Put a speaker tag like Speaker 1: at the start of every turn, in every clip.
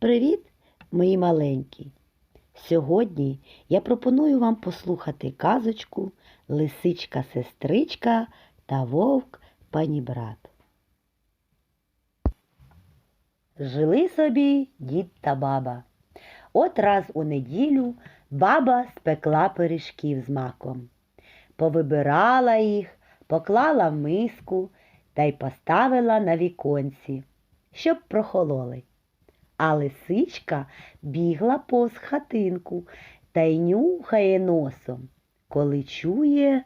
Speaker 1: Привіт, мої маленькі! Сьогодні я пропоную вам послухати казочку Лисичка сестричка та вовк панібрат. Жили собі дід та баба. От раз у неділю баба спекла пиріжків з маком. Повибирала їх, поклала в миску та й поставила на віконці, щоб прохололи. А лисичка бігла повз хатинку та й нюхає носом, коли чує,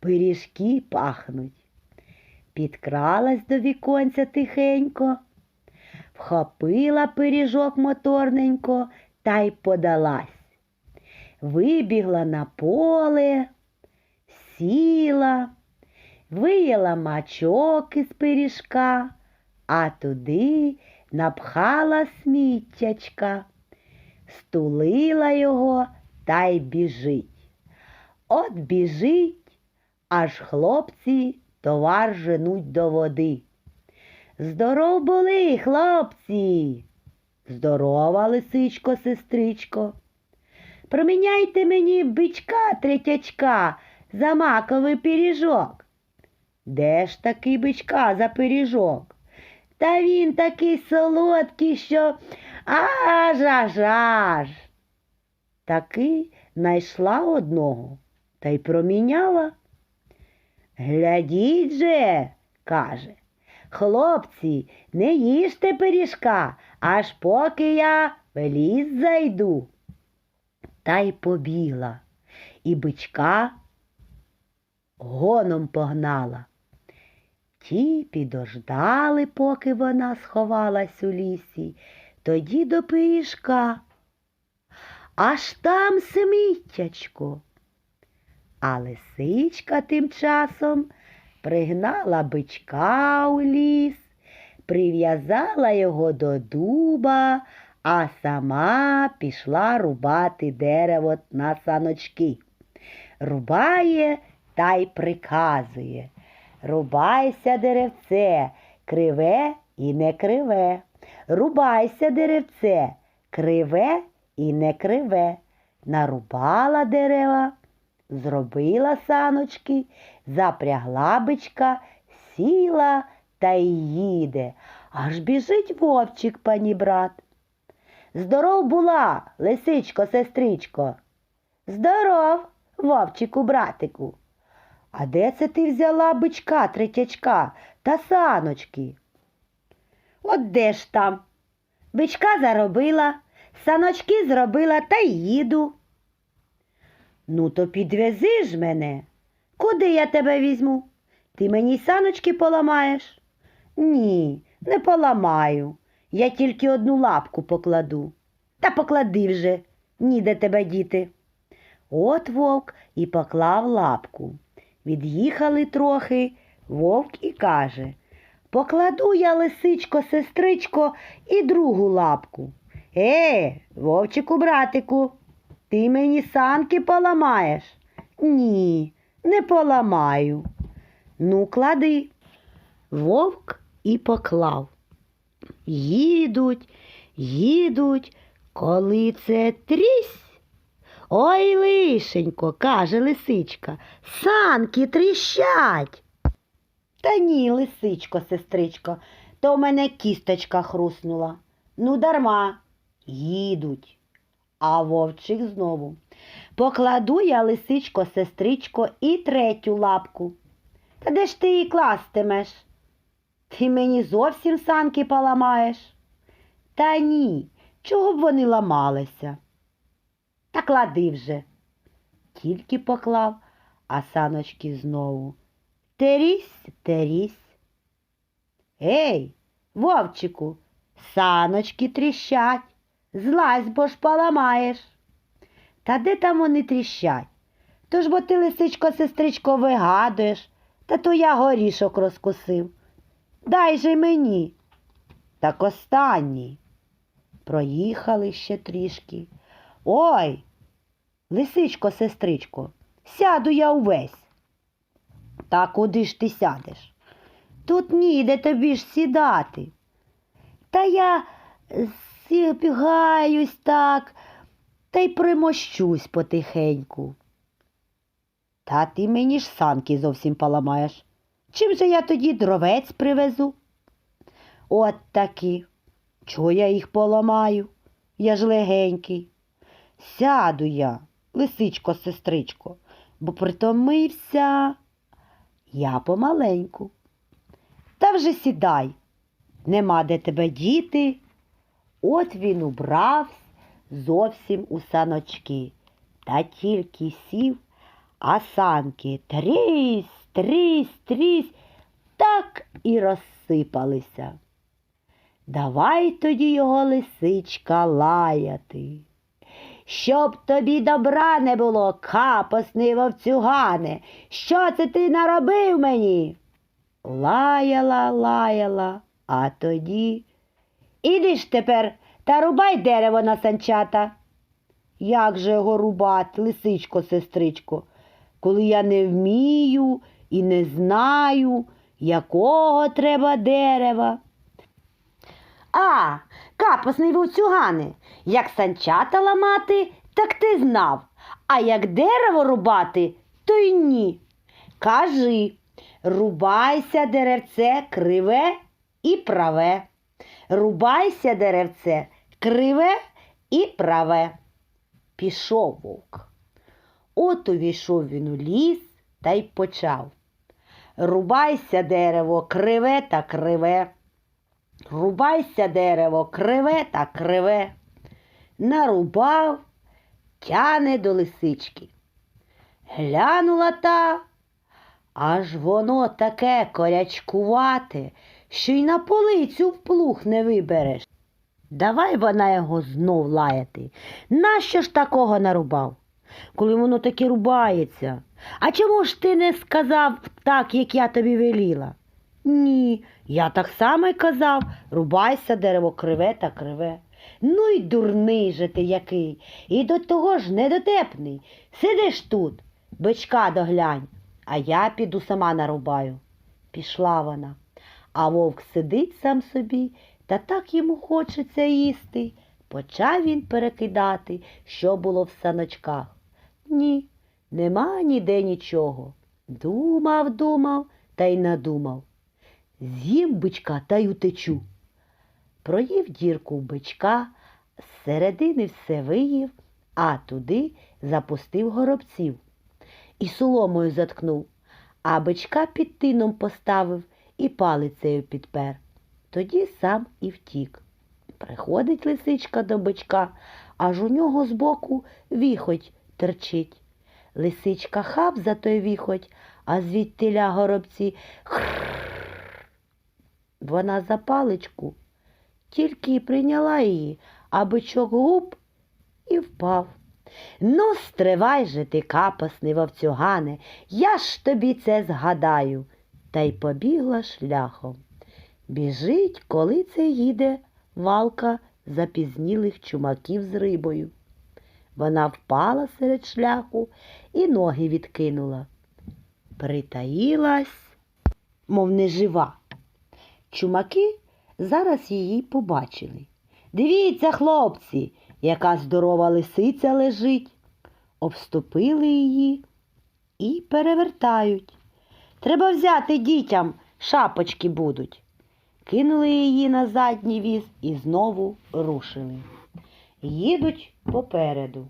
Speaker 1: пиріжки пахнуть. Підкралась до віконця тихенько, вхопила пиріжок моторненько та й подалась. Вибігла на поле, сіла, вияла мачок із пиріжка, а туди напхала сміттячка, стулила його та й біжить. От біжить, аж хлопці товар женуть до води. Здоров були, хлопці. Здорова, лисичко, сестричко. Проміняйте мені бичка третячка за маковий пиріжок. Де ж такий бичка за пиріжок? Та він такий солодкий, що аж аж аж. Таки найшла одного та й проміняла. Глядіть же, каже, хлопці, не їжте пиріжка, аж поки я в ліс зайду. Та й побігла, і бичка гоном погнала. Ті підождали, поки вона сховалась у лісі, тоді до пиріжка. Аж там сміттячко. А лисичка тим часом пригнала бичка у ліс, прив'язала його до дуба, а сама пішла рубати дерево на саночки. Рубає та й приказує. Рубайся, деревце, криве і не криве. Рубайся, деревце, криве і не криве. Нарубала дерева, зробила саночки, запрягла бичка, сіла та й їде. Аж біжить вовчик, пані брат. Здоров була, лисичко, сестричко. Здоров, вовчику, братику. А де це ти взяла бичка, третячка та саночки? От де ж там? Бичка заробила, саночки зробила та й їду. Ну, то підвези ж мене. Куди я тебе візьму? Ти мені саночки поламаєш? Ні, не поламаю. Я тільки одну лапку покладу. Та поклади вже, ніде тебе діти. От вовк і поклав лапку. Від'їхали трохи, вовк і каже Покладу я, лисичко, сестричко, і другу лапку. Е, вовчику, братику, ти мені санки поламаєш? Ні, не поламаю. Ну, клади. Вовк і поклав. Їдуть, їдуть, коли це трісь. Ой, лишенько, каже лисичка, санки тріщать. Та ні, лисичко, сестричко, то в мене кісточка хруснула. Ну, дарма, їдуть. А вовчик знову. Покладу я, лисичко, сестричко, і третю лапку. Та де ж ти її кластимеш? Ти мені зовсім санки поламаєш? Та ні, чого б вони ламалися? Та клади вже. Тільки поклав, а саночки знову. Терісь, терісь. Ей, вовчику, саночки тріщать, злазь, бо ж поламаєш. Та де там вони тріщать? То ж бо ти, лисичко, сестричко, вигадуєш, та то я горішок розкусив. Дай же мені. Так останній. Проїхали ще трішки. Ой, лисичко, сестричко, сяду я увесь. Та куди ж ти сядеш? Тут ніде тобі ж сідати. Та я зібгаюсь так та й примощусь потихеньку. Та ти мені ж санки зовсім поламаєш. Чим же я тоді дровець привезу? От таки. Чого я їх поламаю? Я ж легенький. Сяду я, лисичко, сестричко, бо притомився. Я помаленьку. Та вже сідай, нема де тебе діти. От він убравсь зовсім у саночки, та тільки сів, а санки трісь, трісь, трісь, так і розсипалися. Давай тоді його лисичка лаяти. Щоб тобі добра не було, капосний вовцюгане, що це ти наробив мені? Лаяла, лаяла, а тоді. Іди ж тепер та рубай дерево на санчата. Як же його рубати, лисичко, сестричко, коли я не вмію і не знаю, якого треба дерева? А, капосний вовцюгане, як санчата ламати, так ти знав, а як дерево рубати, то й ні. Кажи, рубайся деревце криве і праве. Рубайся деревце криве і праве. Пішов вовк. От увійшов він у ліс та й почав. Рубайся дерево криве та криве. Рубайся дерево криве та криве. Нарубав, тяне до лисички. Глянула та, аж воно таке корячкувате, що й на полицю вплуг не вибереш. Давай вона його знов лаяти. Нащо ж такого нарубав? Коли воно таки рубається. А чому ж ти не сказав так, як я тобі веліла? Ні, я так само й казав, рубайся дерево криве та криве. Ну й дурний же ти який, і до того ж недотепний. Сидиш тут, бичка доглянь, а я піду сама нарубаю. Пішла вона, а вовк сидить сам собі, та так йому хочеться їсти. Почав він перекидати, що було в саночках. Ні, нема ніде нічого. Думав, думав та й надумав. З'їм бичка та й утечу. Проїв дірку бичка, з середини все виїв, а туди запустив горобців. І соломою заткнув, а бичка під тином поставив і палицею підпер. Тоді сам і втік. Приходить лисичка до бичка, аж у нього збоку віхоть терчить. Лисичка хап за той віхоть, а звідтиля горобці вона за паличку тільки й прийняла її, а бичок губ і впав. Ну, стривай же ти, капосний вовцюгане, я ж тобі це згадаю. Та й побігла шляхом. Біжить, коли це їде валка запізнілих чумаків з рибою. Вона впала серед шляху і ноги відкинула. Притаїлась, мов нежива. Чумаки зараз її побачили. Дивіться, хлопці, яка здорова лисиця лежить. Обступили її і перевертають. Треба взяти дітям, шапочки будуть. Кинули її на задній віз і знову рушили. Їдуть попереду,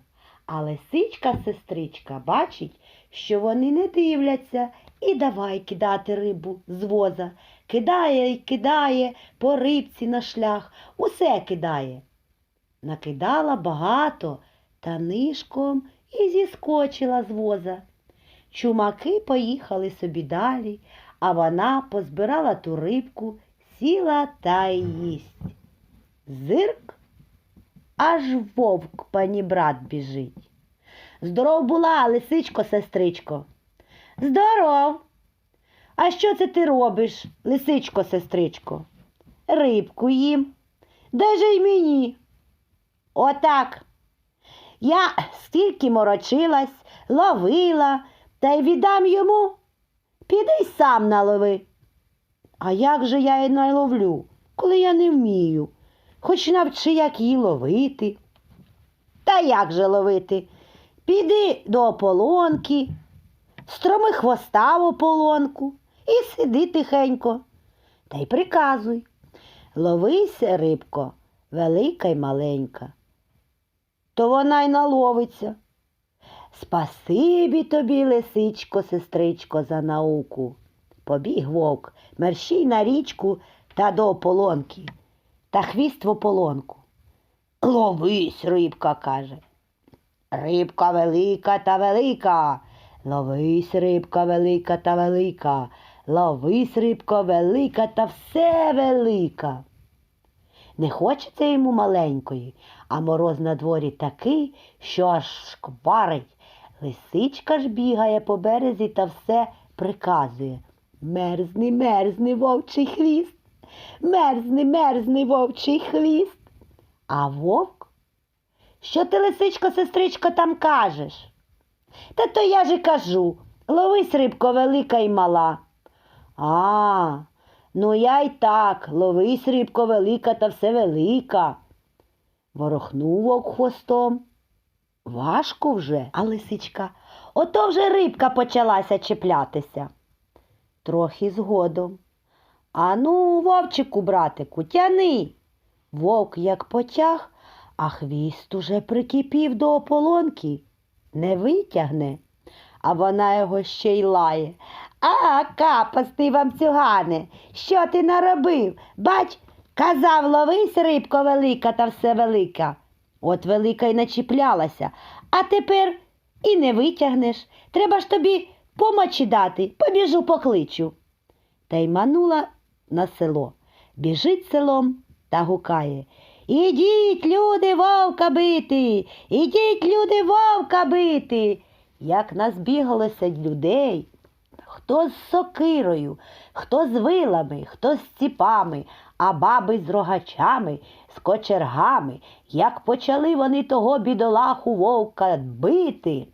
Speaker 1: а лисичка-сестричка бачить, що вони не дивляться, і давай кидати рибу з воза. Кидає й кидає по рибці на шлях, усе кидає. Накидала багато та нишком і зіскочила з воза. Чумаки поїхали собі далі, а вона позбирала ту рибку, сіла та й їсть. Зирк, аж вовк панібрат біжить. Здоров була, лисичко, сестричко. Здоров. А що це ти робиш, лисичко, сестричко? Рибку їм. Дай же й мені. Отак. Я стільки морочилась, ловила, та й віддам йому. Піди й сам налови. А як же я й наловлю, коли я не вмію? хоч навчи, як її ловити. Та як же ловити? Піди до ополонки, строми хвоста в ополонку і сиди тихенько. Та й приказуй. Ловися, рибко, велика й маленька. То вона й наловиться. Спасибі тобі, лисичко, сестричко, за науку. Побіг вовк, мерщій на річку та до ополонки, та хвіст в ополонку. Ловись, рибка, каже. Рибка велика та велика. Ловись, рибка велика та велика. Ловись, рибка велика та все велика. Не хочеться йому маленької, а мороз на дворі такий, що аж шкварить. Лисичка ж бігає по березі та все приказує. Мерзни, мерзни, вовчий хвіст, мерзни, мерзни, вовчий хвіст. А вовк? Що ти, лисичко, сестричко, там кажеш? Та то я ж і кажу, ловись, рибко, велика і мала. А, ну я й так, ловись, рибко, велика та все велика. Ворохнув вовк хвостом. Важко вже, а лисичка, ото вже рибка почалася чіплятися. Трохи згодом. Ану, вовчику, братику, тяни. Вовк як потяг, а хвіст уже прикипів до ополонки. Не витягне, а вона його ще й лає. А, капастий вам цюгане, що ти наробив? Бач, казав, ловись, рибко велика та все велика. От велика й начіплялася, а тепер і не витягнеш. Треба ж тобі помочі дати, побіжу покличу. Та й манула на село. Біжить селом та гукає. Ідіть, люди, вовка бити, ідіть, люди, вовка бити. Як назбігалося людей, хто з сокирою, хто з вилами, хто з ціпами, а баби з рогачами, з кочергами, як почали вони того бідолаху вовка бити.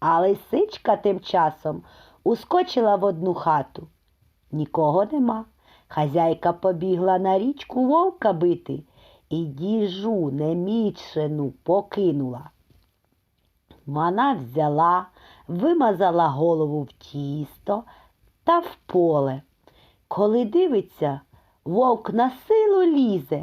Speaker 1: А лисичка тим часом ускочила в одну хату. Нікого нема. Хазяйка побігла на річку вовка бити і діжу немічену покинула. Вона взяла, вимазала голову в тісто та в поле. Коли дивиться, вовк на силу лізе.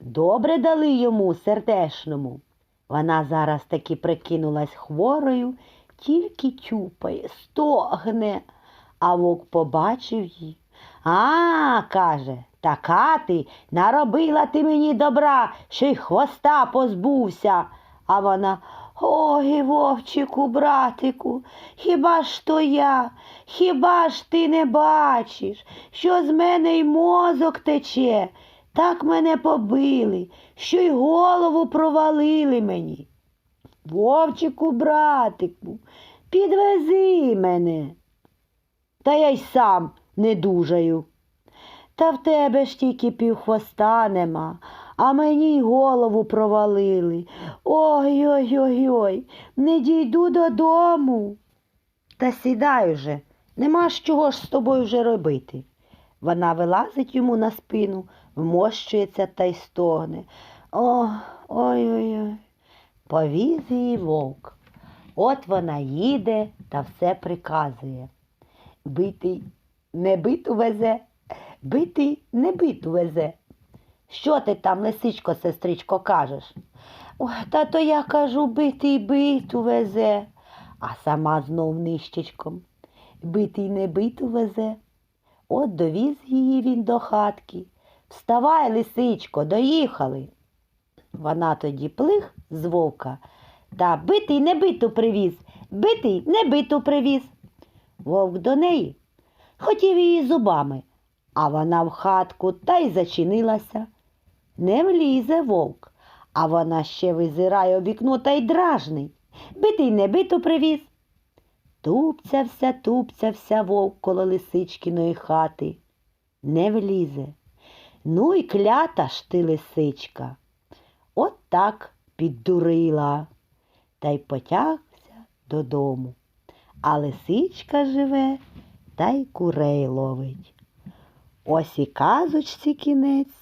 Speaker 1: Добре дали йому сердешному. Вона зараз таки прикинулась хворою, тільки тюпає, стогне. А вовк побачив її. А, каже, така ти наробила ти мені добра, що й хвоста позбувся. А вона Ой, вовчику, братику, хіба ж то я, хіба ж ти не бачиш, що з мене й мозок тече, так мене побили, що й голову провалили мені. Вовчику, братику, підвези мене. Та я й сам не дужаю. Та в тебе ж тільки півхвоста нема, а мені й голову провалили. Ой ой ой ой, не дійду додому. Та сідай уже, нема ж чого ж з тобою вже робити. Вона вилазить йому на спину, вмощується та й стогне. О, ой-ой-ой. Повіз її вовк. От вона їде та все приказує. Битий не биту везе, битий не биту везе. Що ти там, лисичко, сестричко, кажеш? Ой, та то я кажу, битий биту везе, а сама знов нищечком. Битий не биту везе. От довіз її він до хатки. Вставай, лисичко, доїхали. Вона тоді плих з вовка та битий не биту привіз, битий не биту привіз. Вовк до неї хотів її зубами, а вона в хатку та й зачинилася. Не влізе вовк, а вона ще визирає у вікно та й дражний. Битий не биту привіз. Тупцявся, тупцявся вовк коло лисичкиної хати. Не влізе. Ну й клята ж ти, лисичка. От так піддурила та й потягся додому. А лисичка живе та й курей ловить. Ось і казочці кінець.